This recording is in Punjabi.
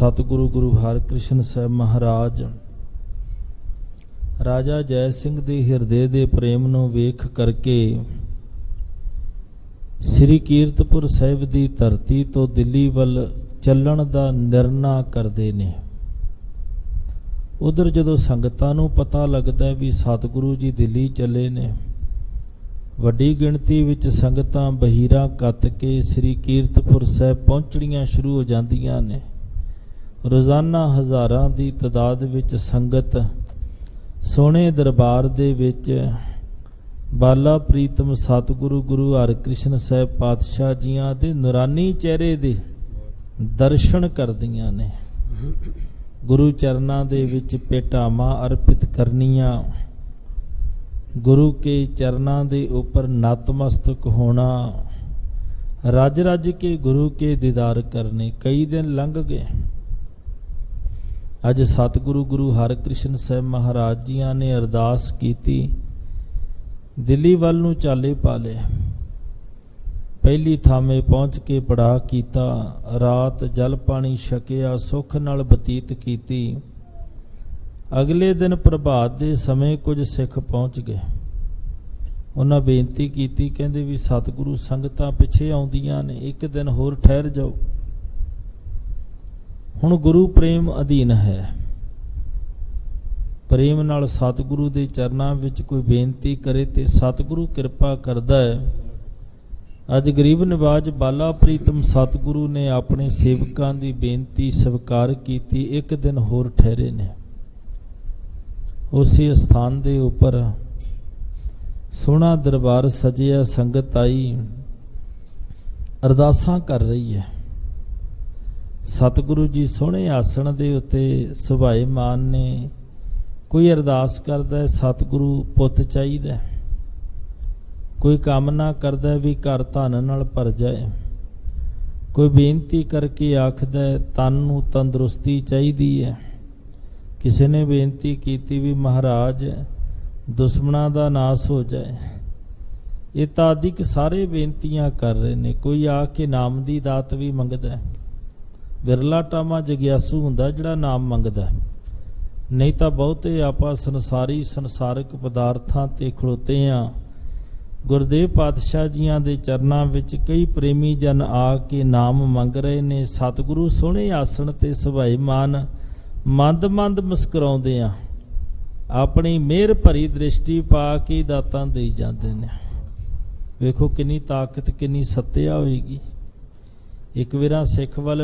ਸਤਿਗੁਰੂ ਗੁਰੂ ਹਰਿਕ੍ਰਿਸ਼ਨ ਸਾਹਿਬ ਮਹਾਰਾਜ, ਰਾਜਾ ਜੈ ਸਿੰਘ ਦੇ ਹਿਰਦੇ ਦੇ ਪ੍ਰੇਮ ਨੂੰ ਵੇਖ ਕਰਕੇ ਸ੍ਰੀ ਕੀਰਤਪੁਰ ਸਾਹਿਬ ਦੀ ਧਰਤੀ ਤੋਂ ਦਿੱਲੀ ਵੱਲ ਚੱਲਣ ਦਾ ਨਿਰਣਾ ਕਰਦੇ ਨੇ। ਉਧਰ ਜਦੋਂ ਸੰਗਤਾਂ ਨੂੰ ਪਤਾ ਲੱਗਦਾ ਵੀ ਸਤਿਗੁਰੂ ਜੀ ਦਿੱਲੀ ਚੱਲੇ ਨੇ, ਵੱਡੀ ਗਿਣਤੀ ਵਿੱਚ ਸੰਗਤਾਂ ਬਹੀਰਾ ਕੱਤ ਕੇ ਸ੍ਰੀ ਕੀਰਤਪੁਰ ਸਾਹਿਬ ਪਹੁੰਚਣੀਆਂ ਸ਼ੁਰੂ ਹੋ ਜਾਂਦੀਆਂ ਨੇ। ਰੋਜ਼ਾਨਾ ਹਜ਼ਾਰਾਂ ਦੀ ਤਦਾਦ ਵਿੱਚ ਸੰਗਤ ਸੋਹਣੇ ਦਰਬਾਰ ਦੇ ਵਿੱਚ ਬਾਲਾ ਪ੍ਰੀਤਮ ਸਤਿਗੁਰੂ ਗੁਰੂ ਹਰਿਕ੍ਰਿਸ਼ਨ ਸਾਹਿਬ ਪਾਤਸ਼ਾਹ ਜੀਆਂ ਦੇ ਨੂਰਾਨੀ ਚਿਹਰੇ ਦੇ ਦਰਸ਼ਨ ਕਰਦੀਆਂ ਨੇ। ਗੁਰੂ ਚਰਨਾਂ ਦੇ ਵਿੱਚ ਪੇਟਾਵਾਂ ਅਰਪਿਤ ਕਰਨੀਆਂ, ਗੁਰੂ ਕੇ ਚਰਨਾਂ ਦੇ ਉੱਪਰ ਨਤਮਸਤਕ ਹੋਣਾ ਰੱਜ ਰੱਜ ਕੇ ਗੁਰੂ ਕੇ ਦੀਦਾਰ ਕਰਨੇ ਕਈ ਦਿਨ ਲੰਘ ਗਏ। ਅੱਜ ਸਤਿਗੁਰੂ ਗੁਰੂ ਹਰਿਕ੍ਰਿਸ਼ਨ ਸਾਹਿਬ ਮਹਾਰਾਜ ਜੀਆਂ ਨੇ ਅਰਦਾਸ ਕੀਤੀ, ਦਿੱਲੀ ਵੱਲ ਨੂੰ ਚਾਲੇ ਪਾਲੇ। ਪਹਿਲੀ ਥਾਮੇ ਪਹੁੰਚ ਕੇ ਪੜਾ ਕੀਤਾ, ਰਾਤ ਜਲ ਪਾਣੀ ਛਕਿਆ, ਸੁੱਖ ਨਾਲ ਬਤੀਤ ਕੀਤੀ। ਅਗਲੇ ਦਿਨ ਪ੍ਰਭਾਤ ਦੇ ਸਮੇਂ ਕੁਝ ਸਿੱਖ ਪਹੁੰਚ ਗਏ। ਉਹਨਾਂ ਬੇਨਤੀ ਕੀਤੀ, ਕਹਿੰਦੇ ਵੀ ਸਤਿਗੁਰੂ ਸੰਗਤਾਂ ਪਿੱਛੇ ਆਉਂਦੀਆਂ ਨੇ, ਇੱਕ ਦਿਨ ਹੋਰ ਠਹਿਰ ਜਾਓ। ਹੁਣ ਗੁਰੂ ਪ੍ਰੇਮ ਅਧੀਨ ਹੈ। ਪ੍ਰੇਮ ਨਾਲ ਸਤਿਗੁਰੂ ਦੇ ਚਰਨਾਂ ਵਿੱਚ ਕੋਈ ਬੇਨਤੀ ਕਰੇ ਤੇ ਸਤਿਗੁਰੂ ਕਿਰਪਾ ਕਰਦਾ ਹੈ। ਅੱਜ ਗਰੀਬ ਨਿਵਾਜ ਬਾਲਾ ਪ੍ਰੀਤਮ ਸਤਿਗੁਰੂ ਨੇ ਆਪਣੇ ਸੇਵਕਾਂ ਦੀ ਬੇਨਤੀ ਸਵੀਕਾਰ ਕੀਤੀ, ਇੱਕ ਦਿਨ ਹੋਰ ਠਹਿਰੇ ਨੇ। ਉਸੇ ਸਥਾਨ ਦੇ ਉੱਪਰ ਸੋਹਣਾ ਦਰਬਾਰ ਸਜਿਆ ਸੰਗਤ ਆਈ, ਅਰਦਾਸਾਂ ਕਰ ਰਹੀ ਹੈ। ਸਤਿਗੁਰੂ ਜੀ ਸੋਹਣੇ ਆਸਣ ਦੇ ਉੱਤੇ ਸੁਭਾਏ ਮਾਨ ਨੇ ਕੋਈ ਅਰਦਾਸ ਕਰਦਾ ਸਤਿਗੁਰੂ ਪੁੱਤ ਚਾਹੀਦਾ ਕੋਈ ਕਾਮਨਾ ਕਰਦਾ ਵੀ ਘਰ ਧਨ ਨਾਲ ਭਰ ਜਾਏ। ਕੋਈ ਬੇਨਤੀ ਕਰਕੇ ਆਖਦਾ ਤਨ ਨੂੰ ਤੰਦਰੁਸਤੀ ਚਾਹੀਦੀ ਹੈ। ਕਿਸੇ ਨੇ ਬੇਨਤੀ ਕੀਤੀ ਵੀ ਮਹਾਰਾਜ, ਦੁਸ਼ਮਣਾਂ ਦਾ ਨਾਸ ਹੋ ਜਾਏ। ਇਹ ਤਾਂ ਆਦਿਕ ਸਾਰੇ ਬੇਨਤੀਆਂ ਕਰ ਰਹੇ ਨੇ। ਕੋਈ ਆ ਕੇ ਨਾਮ ਦੀ ਦਾਤ ਵੀ ਮੰਗਦਾ ਹੈ। ਵਿਰਲਾ ਟਾਮਾ ਜਗਿਆਸੂ ਹੁੰਦਾ ਜਿਹੜਾ ਨਾਮ ਮੰਗਦਾ ਨਹੀਂ ਤਾਂ ਬਹੁਤੇ ਆਪਾਂ ਸੰਸਾਰੀ, ਸੰਸਾਰਿਕ ਪਦਾਰਥਾਂ ਤੇ ਖਲੋਤੇ ਆ ਗੁਰਦੇਵ ਪਾਤਸ਼ਾਹ ਜੀਆਂ ਦੇ ਚਰਨਾਂ ਵਿੱਚ ਕਈ ਪ੍ਰੇਮੀ ਜਨ ਆ ਕੇ ਨਾਮ ਮੰਗ ਰਹੇ ਨੇ। ਸਤਿਗੁਰੂ ਸੋਹਣੇ ਆਸਣ ਤੇ ਸੁਭਾਈ ਮਾਨ ਮੰਦ ਮੰਦ ਮੁਸਕਰਾਉਂਦੇ ਆ। ਆਪਣੀ ਮਿਹਰ ਭਰੀ ਦ੍ਰਿਸ਼ਟੀ ਪਾ ਕੇ ਦਾਤਾਂ ਦੇਈ ਜਾਂਦੇ ਨੇ। ਵੇਖੋ ਕਿੰਨੀ ਤਾਕਤ, ਕਿੰਨੀ ਸੱਤਿਆ ਹੋਏਗੀ। ਇੱਕ ਵੇਰਾ ਸਿੱਖ ਵੱਲ